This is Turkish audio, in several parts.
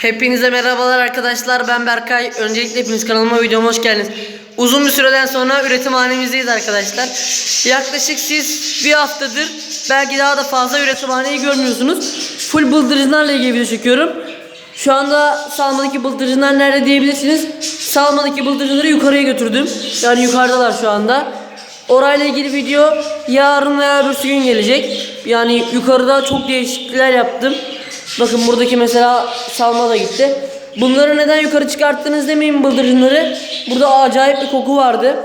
Hepinize merhabalar arkadaşlar ben Berkay. Öncelikle hepiniz kanalıma videoma hoş geldiniz. Uzun bir süreden sonra üretim hanemizdeyiz arkadaşlar. Yaklaşık siz bir haftadır belki daha da fazla üretimhaneyi görmüyorsunuz. Full bıldırcınlarla ilgili video çekiyorum. Şu anda salmadaki bıldırcınlar nerede diyebilirsiniz. Salmadaki bıldırcınları yukarıya götürdüm. Yani yukarıdalar şu anda. Orayla ilgili video yarın veya öbürsü gün gelecek. Yani yukarıda çok değişiklikler yaptım. Bakın buradaki mesela salma da gitti. Bunları neden yukarı çıkarttınız demeyin bıldırcınları. Burada acayip bir koku vardı.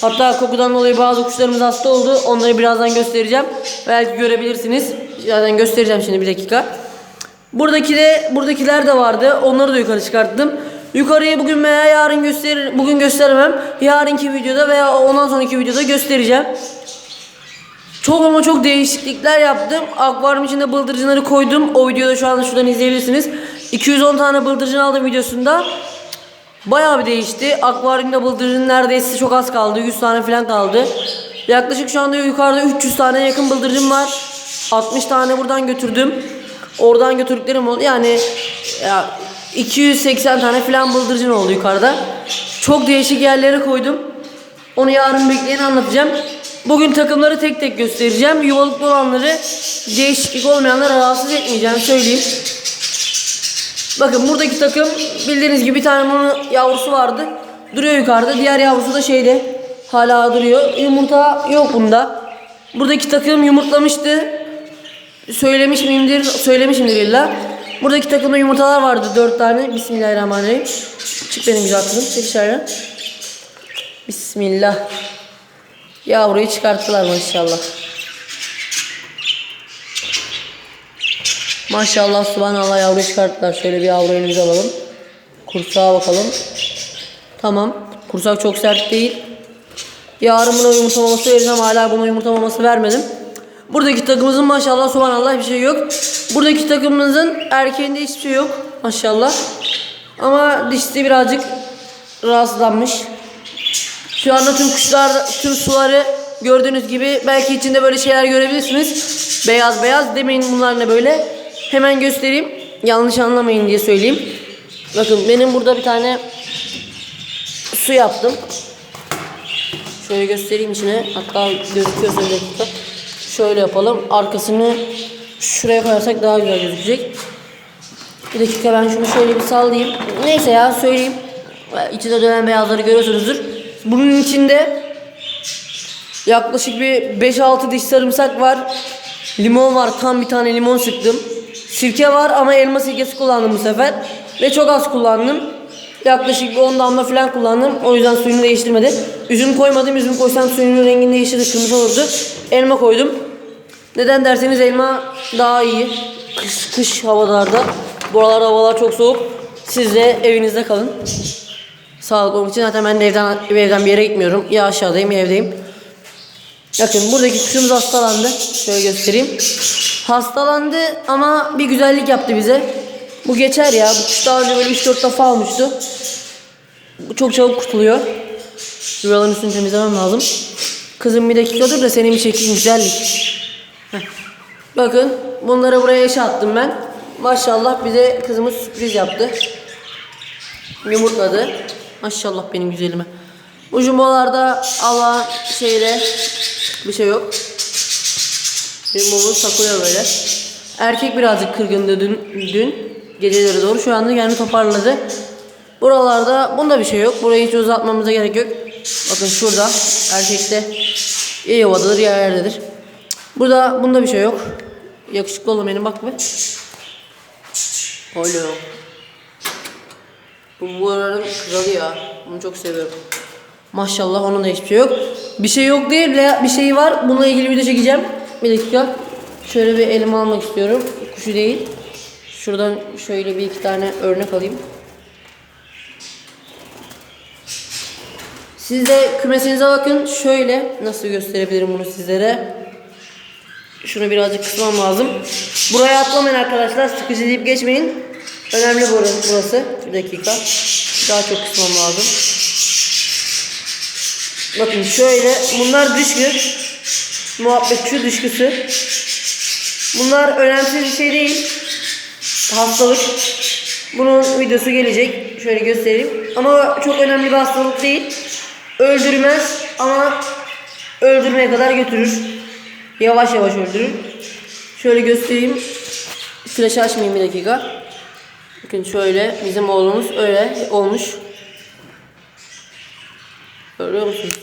Hatta kokudan dolayı bazı kuşlarımız hasta oldu. Onları birazdan göstereceğim. Belki görebilirsiniz. Zaten göstereceğim şimdi bir dakika. Buradaki de buradakiler de vardı. Onları da yukarı çıkarttım. Yukarıyı bugün veya yarın gösterir bugün gösteremem. Yarınki videoda veya ondan sonraki videoda göstereceğim. Çok ama çok değişiklikler yaptım. Akvaryum içinde bıldırcınları koydum. O videoda şu anda şuradan izleyebilirsiniz. 210 tane bıldırcın aldım videosunda. Bayağı bir değişti. Akvaryumda bıldırcın neredeyse çok az kaldı. 100 tane falan kaldı. Yaklaşık şu anda yukarıda 300 tane yakın bıldırcın var. 60 tane buradan götürdüm. Oradan götürdüklerim oldu. Yani ya 280 tane falan bıldırcın oldu yukarıda. Çok değişik yerlere koydum. Onu yarın bekleyin anlatacağım. Bugün takımları tek tek göstereceğim. Yuvalıklı olanları değişiklik olmayanları rahatsız etmeyeceğim söyleyeyim. Bakın buradaki takım bildiğiniz gibi bir tane bunun yavrusu vardı. Duruyor yukarıda. Diğer yavrusu da şeyde. Hala duruyor. Yumurta yok bunda. Buradaki takım yumurtlamıştı. Söylemiş miyimdir? Söylemişimdir illa. Buradaki takımda yumurtalar vardı. Dört tane. Bismillahirrahmanirrahim. Çık benim güzel kızım. Çek dışarı. Bismillah. Yavruyu çıkarttılar maşallah. Maşallah subhanallah yavruyu çıkarttılar. Şöyle bir yavru elimize alalım. Kursağa bakalım. Tamam. Kursak çok sert değil. Yarın buna yumurta maması vereceğim. Hala buna yumurta maması vermedim. Buradaki takımımızın maşallah subhanallah bir şey yok. Buradaki takımımızın erkeğinde hiçbir şey yok. Maşallah. Ama dişisi birazcık rahatsızlanmış. Şu anda tüm kuşlar, tüm suları gördüğünüz gibi belki içinde böyle şeyler görebilirsiniz. Beyaz beyaz demeyin bunlar ne böyle. Hemen göstereyim. Yanlış anlamayın diye söyleyeyim. Bakın benim burada bir tane su yaptım. Şöyle göstereyim içine. Hatta gözüküyorsa bir dakika. Şöyle yapalım. Arkasını şuraya koyarsak daha güzel gözükecek. Bir dakika ben şunu şöyle bir sallayayım. Neyse ya söyleyeyim. İçinde dönen beyazları görüyorsunuzdur. Bunun içinde yaklaşık bir 5-6 diş sarımsak var. Limon var. Tam bir tane limon sıktım. Sirke var ama elma sirkesi kullandım bu sefer. Ve çok az kullandım. Yaklaşık bir 10 damla falan kullandım. O yüzden suyunu değiştirmedi. Üzüm koymadım. Üzüm koysam suyunun rengini değiştirir. Kırmızı olurdu. Elma koydum. Neden derseniz elma daha iyi. Kış, kış havalarda. Buralarda havalar çok soğuk. Siz de evinizde kalın. Sağlık olmak için zaten ben de evden, evden bir yere gitmiyorum. Ya aşağıdayım ya evdeyim. Bakın buradaki kuşumuz hastalandı. Şöyle göstereyim. Hastalandı ama bir güzellik yaptı bize. Bu geçer ya. Bu kuş daha önce böyle 3-4 defa almıştı. Bu çok çabuk kurtuluyor. Şuraların üstünü temizlemem lazım. Kızım bir dakika dur da senin bir çekeyim güzellik. Heh. Bakın bunları buraya eşe attım ben. Maşallah bize kızımız sürpriz yaptı. Yumurtladı. Maşallah benim güzelime. Bu jumbolarda Allah'ın şeyle bir şey yok. Jumbomuz takılıyor böyle. Erkek birazcık kırgındı dün, dün geceleri doğru. Şu anda kendini toparladı. Buralarda bunda bir şey yok. Burayı hiç uzatmamıza gerek yok. Bakın şurada erkekte ya yuvadadır ya yerdedir. Burada bunda bir şey yok. Yakışıklı oğlum benim bak be. Alo. Bu buraların kralı ya. Bunu çok seviyorum. Maşallah onun da hiçbir şey yok. Bir şey yok değil bir şey var. Bununla ilgili video çekeceğim. Bir dakika. Şöyle bir elime almak istiyorum. Kuşu değil. Şuradan şöyle bir iki tane örnek alayım. Siz de kümesinize bakın. Şöyle nasıl gösterebilirim bunu sizlere. Şunu birazcık kısmam lazım. Buraya atlamayın arkadaşlar. Sıkıcı deyip geçmeyin. Önemli burası. Bir dakika. Daha çok kısmam lazım. Bakın şöyle. Bunlar dışkı. Muhabbetçi dışkısı. Bunlar önemsiz bir şey değil. Hastalık. Bunun videosu gelecek. Şöyle göstereyim. Ama çok önemli bir hastalık değil. Öldürmez ama öldürmeye kadar götürür. Yavaş yavaş öldürür. Şöyle göstereyim. Flaşı açmayayım bir dakika. Bakın şöyle bizim oğlumuz öyle olmuş. Görüyor musunuz?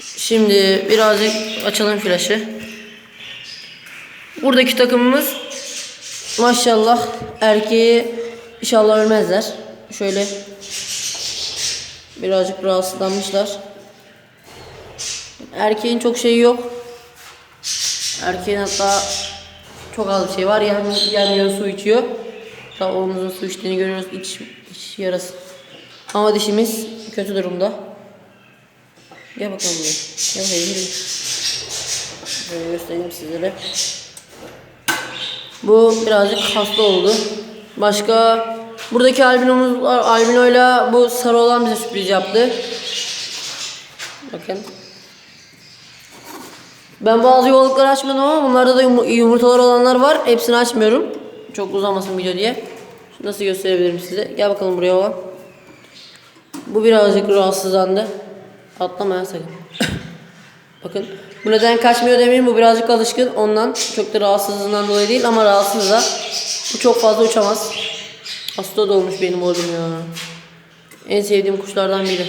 Şimdi birazcık açalım flaşı. Buradaki takımımız maşallah erkeği inşallah ölmezler. Şöyle birazcık rahatsızlanmışlar. Erkeğin çok şeyi yok. Erkeğin hatta çok az şey var. Yem, yemiyor, su içiyor. Hatta oğlumuzun su içtiğini görüyoruz. İç, iç yarası. Ama dişimiz kötü durumda. Gel bakalım buraya. Gel buraya yürü. Böyle göstereyim sizlere. Bu birazcık hasta oldu. Başka buradaki albinomuz. Albinoyla bu sarı olan bize sürpriz yaptı. Bakın. Ben bazı yuvalıkları açmadım ama bunlarda da yum- yumurtalar olanlar var. Hepsini açmıyorum. Çok uzamasın video diye. Nasıl gösterebilirim size? Gel bakalım buraya olan. Bu birazcık rahatsızlandı. Atlama ya sakın. Bakın. Bu neden kaçmıyor demeyin. Bu birazcık alışkın. Ondan çok da rahatsızlığından dolayı değil ama rahatsız da. Bu çok fazla uçamaz. Hasta da olmuş benim oğlum ya. En sevdiğim kuşlardan biri.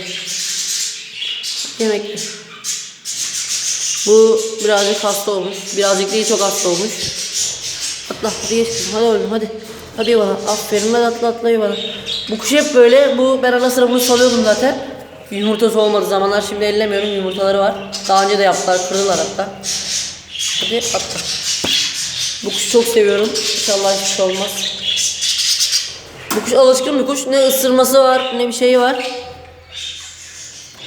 Yemekli. Bu birazcık hasta olmuş. Birazcık değil çok hasta olmuş. Atla hadi geç kızım hadi oğlum hadi. Hadi bana aferin ben atla atlayı bana. Bu kuş hep böyle. Bu ben ara sıra bunu salıyordum zaten. Yumurtası olmadı zamanlar şimdi ellemiyorum yumurtaları var. Daha önce de yaptılar kırdılar hatta. Hadi atla. Bu kuşu çok seviyorum. İnşallah hiçbir şey olmaz. Bu kuş alışkın bir kuş. Ne ısırması var ne bir şeyi var.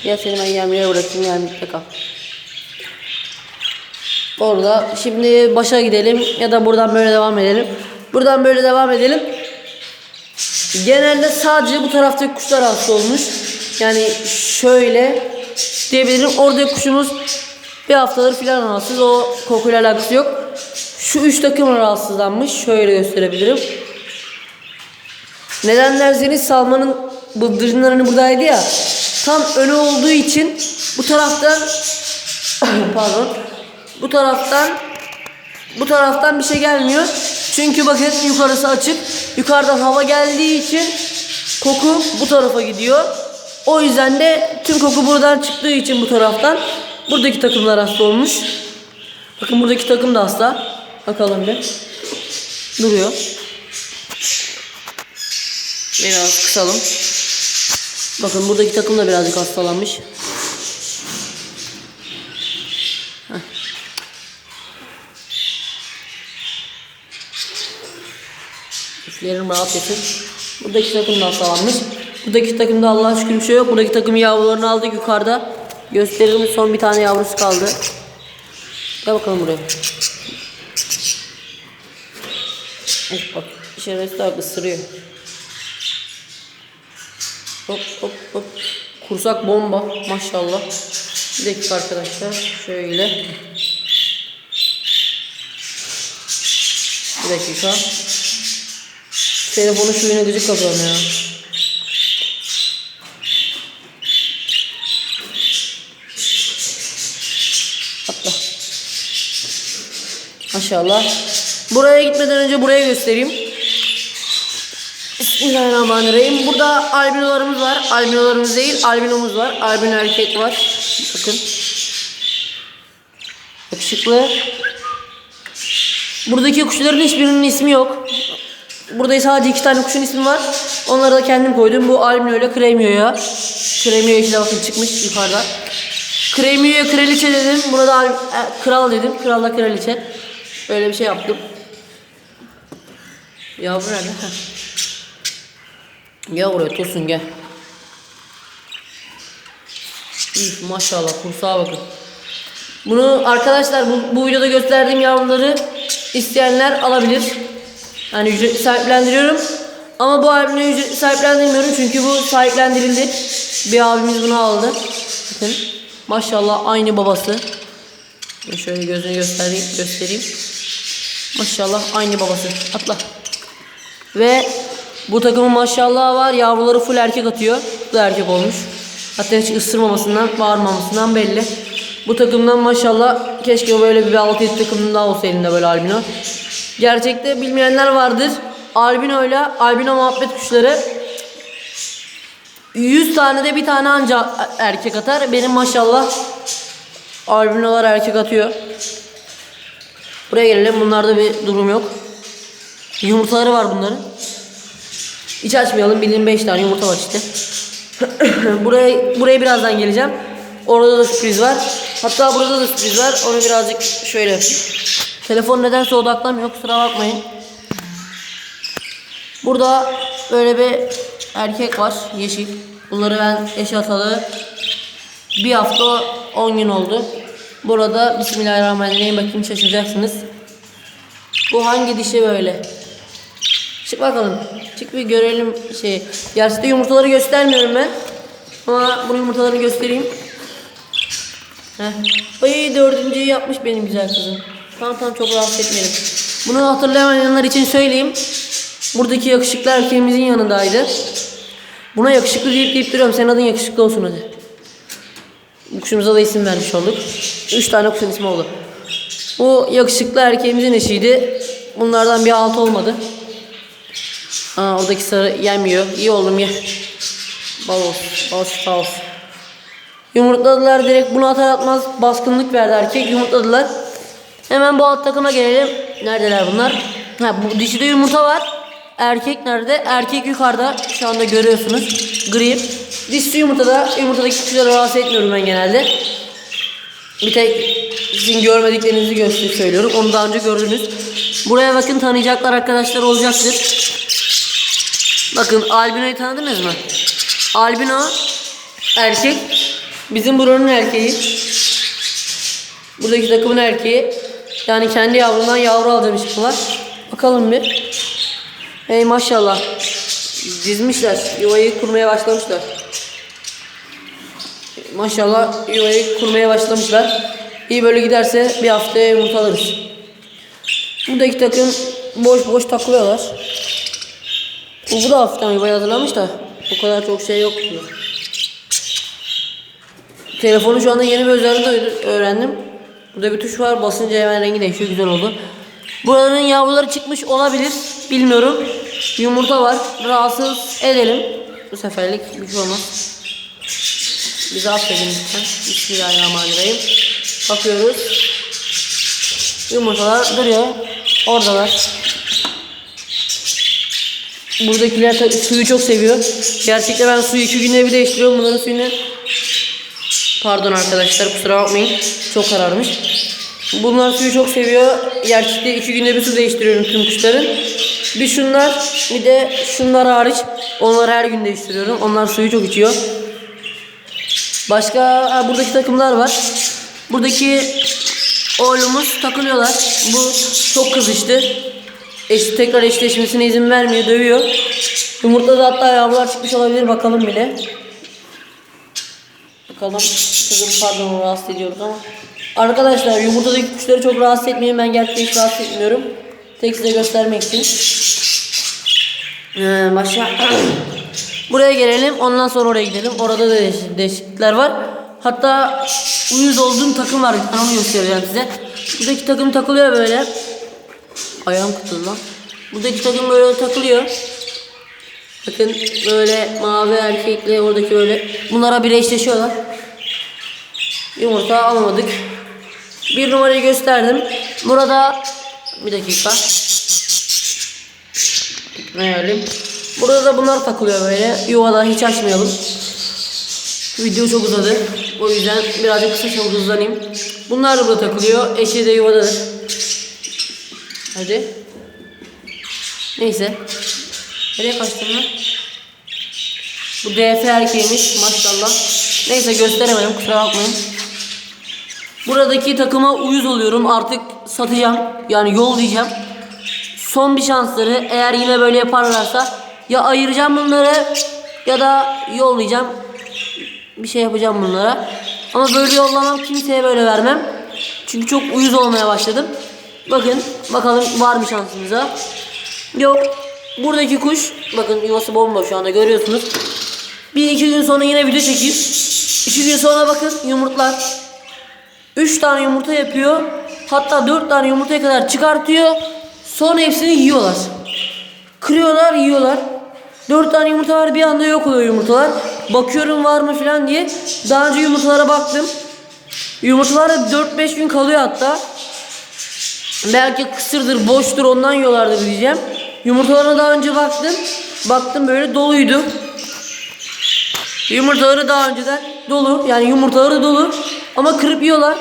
Gel seni ben yemliğe bırakayım yemlikte kal. Orada şimdi başa gidelim ya da buradan böyle devam edelim. Buradan böyle devam edelim. Genelde sadece bu taraftaki kuşlar hasta olmuş. Yani şöyle diyebilirim. Oradaki kuşumuz bir haftadır filan rahatsız. O kokuyla alakası yok. Şu üç takım rahatsızlanmış. Şöyle gösterebilirim. Neden derseniz Salman'ın bıldırcınlar hani buradaydı ya. Tam önü olduğu için bu taraftan pardon bu taraftan bu taraftan bir şey gelmiyor. Çünkü bakın yukarısı açık. Yukarıdan hava geldiği için koku bu tarafa gidiyor. O yüzden de tüm koku buradan çıktığı için bu taraftan buradaki takımlar hasta olmuş. Bakın buradaki takım da hasta. Bakalım bir. Duruyor. Biraz kısalım. Bakın buradaki takım da birazcık hastalanmış. Üflerim rahat yetin. Buradaki takım da hastalanmış. Buradaki takımda Allah'a şükür bir şey yok. Buradaki takım yavrularını aldık yukarıda. Gösteririm son bir tane yavrusu kaldı. Gel bakalım buraya. Of bak şerefsiz abi ısırıyor. Hop hop hop. Kursak bomba maşallah. Bir dakika arkadaşlar. Şöyle. Bir dakika. Telefonun suyuna gıcık kapıyorum ya. Atla. Maşallah. Buraya gitmeden önce buraya göstereyim. Bismillahirrahmanirrahim. Burada albinolarımız var. Albinolarımız değil, albinomuz var. Albino erkek var. Bakın. Yakışıklı. Buradaki kuşların hiçbirinin ismi yok. Burada sadece iki tane kuşun ismi var. Onları da kendim koydum. Bu albino ile kremioya. Kremio işte bakın çıkmış yukarıda. Kremioya kraliçe dedim. Buna da e, kral dedim. Kralla kraliçe. Böyle bir şey yaptım. Yavru nerede? Gel buraya Tosun gel. Üf, maşallah kursağa bakın. Bunu arkadaşlar bu, bu videoda gösterdiğim yavruları isteyenler alabilir. Yani ücretli sahiplendiriyorum. Ama bu albümü ücretli sahiplendirmiyorum çünkü bu sahiplendirildi. Bir abimiz bunu aldı. Bakın maşallah aynı babası. Ben Şöyle gözünü göstereyim, göstereyim. Maşallah aynı babası. Atla. Ve Bu takımın maşallah var. Yavruları full erkek atıyor. Bu da erkek olmuş. Hatta hiç ısırmamasından, bağırmamasından belli. Bu takımdan maşallah keşke böyle bir 6-7 takımın daha olsa elinde böyle albino. Gerçekte bilmeyenler vardır. Albino ile albino muhabbet kuşları 100 tane de bir tane anca erkek atar. Benim maşallah albinolar erkek atıyor. Buraya gelelim. Bunlarda bir durum yok. Yumurtaları var bunların. Hiç açmayalım. Bildiğin 5 tane yumurta var işte. buraya buraya birazdan geleceğim. Orada da sürpriz var. Hatta burada da sürpriz var. Onu birazcık şöyle. Telefon nedense odaklanmıyor. Kusura bakmayın. Burada böyle bir erkek var. Yeşil. Bunları ben atalı bir hafta 10 gün oldu. Burada Bismillahirrahmanirrahim bakayım şaşıracaksınız. Bu hangi dişi böyle? Çık bakalım. Çık bir görelim şey. Gerçekte yumurtaları göstermiyorum ben. Ama bunun yumurtalarını göstereyim. Heh. Ay dördüncüyü yapmış benim güzel kızım. Tamam tamam çok rahatsız etmeyelim. Bunu hatırlamayanlar için söyleyeyim. Buradaki yakışıklı erkeğimizin yanındaydı. Buna yakışıklı deyip deyip duruyorum. Senin adın yakışıklı olsun hadi. Kuşumuza da isim vermiş olduk. Üç tane kuşun ismi oldu. Bu yakışıklı erkeğimizin eşiydi. Bunlardan bir alt olmadı. Aa, oradaki sarı yemiyor. İyi oğlum ye. Bal olsun. Bal şifa olsun. Yumurtladılar direkt bunu atar atmaz baskınlık verdi erkek yumurtladılar. Hemen bu alt takıma gelelim. Neredeler bunlar? Ha bu dişide yumurta var. Erkek nerede? Erkek yukarıda. Şu anda görüyorsunuz. Gri. Dişi yumurtada. Yumurtadaki kuşları rahatsız etmiyorum ben genelde. Bir tek sizin görmediklerinizi göster söylüyorum. Onu daha önce gördünüz. Buraya bakın tanıyacaklar arkadaşlar olacaktır. Bakın Albino'yu tanıdınız mı? Albino erkek. Bizim buranın erkeği. Buradaki takımın erkeği. Yani kendi yavrundan yavru alacağım var. Bakalım bir. Hey maşallah. Dizmişler. Yuvayı kurmaya başlamışlar. Maşallah yuvayı kurmaya başlamışlar. İyi böyle giderse bir haftaya yumurta alırız. Buradaki takım boş boş takılıyorlar. Bu, da hafiften yuvayı hazırlamış da o kadar çok şey yok. Telefonu şu anda yeni bir özelliğini de öğrendim. Burada bir tuş var. Basınca hemen rengi değişiyor. Güzel oldu. Buranın yavruları çıkmış olabilir. Bilmiyorum. Yumurta var. Rahatsız edelim. Bu seferlik bir şey olmaz. Bizi affedin lütfen. Bismillahirrahmanirrahim. Bakıyoruz. Yumurtalar duruyor. Oradalar. Buradakiler suyu çok seviyor. Gerçekten ben suyu iki günde bir değiştiriyorum. Bunların suyunu Pardon arkadaşlar kusura bakmayın. Çok kararmış. Bunlar suyu çok seviyor. Gerçekten iki günde bir su değiştiriyorum tüm kuşların. Bir şunlar bir de şunlar hariç. Onları her gün değiştiriyorum. Onlar suyu çok içiyor. Başka ha, buradaki takımlar var. Buradaki oğlumuz takılıyorlar. Bu çok kızıştı. Eş, tekrar eşleşmesine izin vermiyor, dövüyor. Yumurtada hatta yavrular çıkmış olabilir bakalım bile. Bakalım. Kızım pardon rahatsız ediyoruz ama. Arkadaşlar yumurtadaki kuşları çok rahatsız etmeyin. Ben gerçekten hiç rahatsız etmiyorum. Tek size göstermek için. Ee, başka. Buraya gelelim. Ondan sonra oraya gidelim. Orada da değiş- değişiklikler var. Hatta uyuz olduğum takım var. Ben onu göstereceğim size. Buradaki takım takılıyor böyle. Ayağım kutuldu lan. Buradaki takım böyle takılıyor. Bakın böyle mavi erkekle oradaki böyle. Bunlara bir eşleşiyorlar. Yumurta alamadık. Bir numarayı gösterdim. Burada bir dakika. Öyle? Burada da bunlar takılıyor böyle. Yuvada hiç açmayalım. Video çok uzadı. O yüzden birazcık kısa çok hızlanayım. Bunlar da burada takılıyor. Eşi de yuvadadır. Hadi. Neyse. Nereye kaçtın lan? Bu DF erkeğimiz maşallah. Neyse gösteremedim kusura bakmayın. Buradaki takıma uyuz oluyorum. Artık satacağım. Yani yollayacağım. Son bir şansları eğer yine böyle yaparlarsa ya ayıracağım bunları ya da yollayacağım. Bir şey yapacağım bunlara. Ama böyle yollamam kimseye böyle vermem. Çünkü çok uyuz olmaya başladım. Bakın bakalım var mı şansımıza. Yok. Buradaki kuş bakın yuvası bomboş şu anda görüyorsunuz. Bir iki gün sonra yine video çekeyim. İki gün sonra bakın yumurtlar. Üç tane yumurta yapıyor. Hatta dört tane yumurtaya kadar çıkartıyor. Sonra hepsini yiyorlar. Kırıyorlar yiyorlar. Dört tane yumurta var bir anda yok oluyor yumurtalar. Bakıyorum var mı falan diye. Daha önce yumurtalara baktım. Yumurtalar 4-5 gün kalıyor hatta. Belki kısırdır, boştur ondan yiyorlardır diyeceğim. Yumurtalarına daha önce baktım. Baktım böyle doluydu. Yumurtaları daha önceden dolu. Yani yumurtaları dolu. Ama kırıp yiyorlar.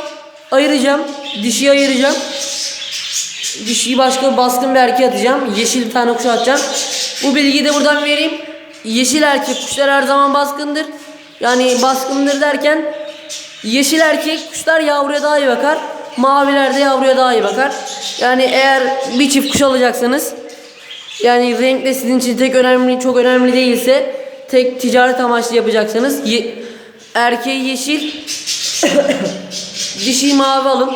Ayıracağım. Dişiyi ayıracağım. Dişiyi başka baskın bir erkeğe atacağım. Yeşil bir tane kuşa atacağım. Bu bilgiyi de buradan vereyim. Yeşil erkek kuşlar her zaman baskındır. Yani baskındır derken yeşil erkek kuşlar yavruya daha iyi bakar. Maviler de yavruya daha iyi bakar. Yani eğer bir çift kuş alacaksanız yani renk de sizin için tek önemli çok önemli değilse tek ticaret amaçlı yapacaksanız ye- erkeği yeşil dişi mavi alın.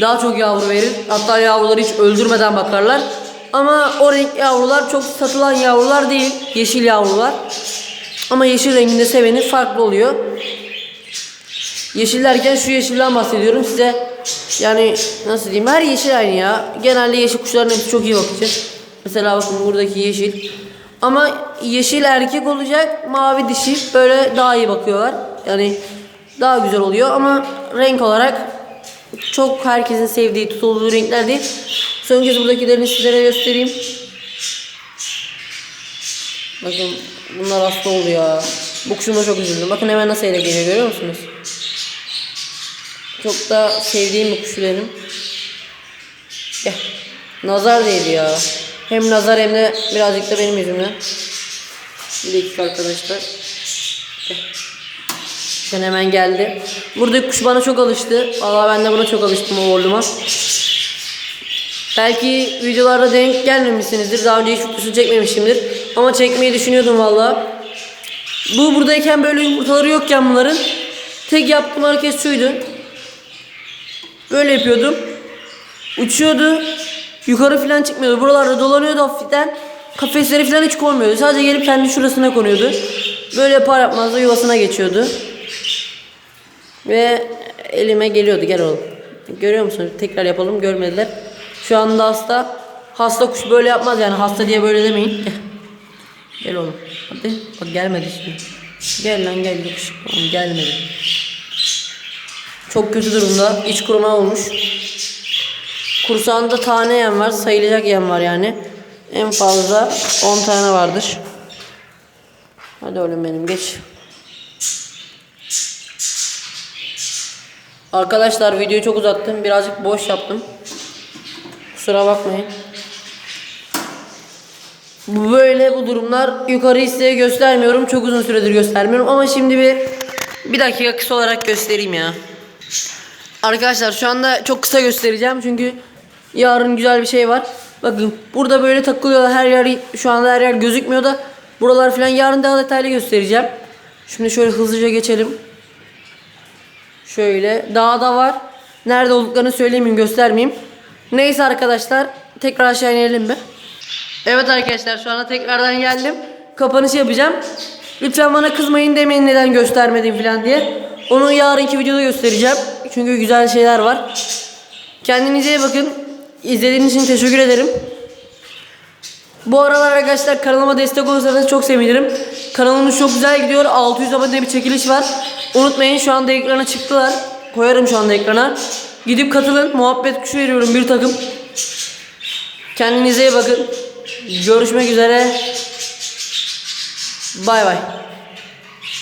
Daha çok yavru verir. Hatta yavruları hiç öldürmeden bakarlar. Ama o renk yavrular çok satılan yavrular değil. Yeşil yavrular. Ama yeşil renginde seveni farklı oluyor. Yeşil derken şu yeşilden bahsediyorum size. Yani nasıl diyeyim her yeşil aynı ya. Genelde yeşil kuşların hepsi çok iyi bakacak. Mesela bakın buradaki yeşil. Ama yeşil erkek olacak, mavi dişi böyle daha iyi bakıyorlar. Yani daha güzel oluyor ama renk olarak çok herkesin sevdiği, tutulduğu renkler değil. Son kez buradakilerini sizlere göstereyim. Bakın bunlar hasta oldu ya. Bu kuşuma çok üzüldüm. Bakın hemen nasıl ele geliyor görüyor musunuz? Çok da sevdiğim bir kuş benim. Gel. Nazar değdi ya. Hem nazar hem de birazcık da benim yüzümden. Bir dakika arkadaşlar. Bakın hemen geldi. Buradaki kuş bana çok alıştı. Valla ben de buna çok alıştım o oğluma. Belki videolarda denk gelmemişsinizdir. Daha önce hiç videosunu çekmemişimdir. Ama çekmeyi düşünüyordum valla. Bu buradayken böyle yumurtaları yokken bunların tek yaptığım hareket şuydu. Böyle yapıyordum. Uçuyordu. Yukarı falan çıkmıyordu. Buralarda dolanıyordu hafiften. Kafesleri falan hiç konmuyordu. Sadece gelip kendi şurasına konuyordu. Böyle yapar yapmaz da yuvasına geçiyordu. Ve elime geliyordu. Gel oğlum. Görüyor musun? Tekrar yapalım. Görmediler. Şu anda hasta. Hasta kuş böyle yapmaz yani. Hasta diye böyle demeyin. Gel. Gel oğlum. Hadi. Bak gelmedi şimdi. Gel lan gel. Kuş. Oğlum gelmedi. Çok kötü durumda. İç kuruma olmuş. Kursağında tane yem var. Sayılacak yem var yani. En fazla 10 tane vardır. Hadi oğlum benim geç. Arkadaşlar videoyu çok uzattım. Birazcık boş yaptım. Kusura bakmayın. Böyle bu durumlar yukarı size göstermiyorum. Çok uzun süredir göstermiyorum ama şimdi bir bir dakika kısa olarak göstereyim ya. Arkadaşlar şu anda çok kısa göstereceğim çünkü yarın güzel bir şey var. Bakın burada böyle takılıyorlar her yer şu anda her yer gözükmüyor da buralar falan yarın daha detaylı göstereceğim. Şimdi şöyle hızlıca geçelim. Şöyle dağda var. Nerede olduklarını söylemeyeyim göstermeyeyim. Neyse arkadaşlar tekrar aşağı inelim bir. Evet arkadaşlar şu anda tekrardan geldim. Kapanış yapacağım. Lütfen bana kızmayın demeyin neden göstermedim falan diye. Onu yarınki videoda göstereceğim. Çünkü güzel şeyler var. Kendinize iyi bakın. İzlediğiniz için teşekkür ederim. Bu aralar arkadaşlar kanalıma destek olursanız çok sevinirim. Kanalımız çok güzel gidiyor. 600 abone bir çekiliş var. Unutmayın şu anda ekrana çıktılar. Koyarım şu anda ekrana. Gidip katılın. Muhabbet kuşu veriyorum bir takım. Kendinize iyi bakın. Görüşmek üzere. Bay bay.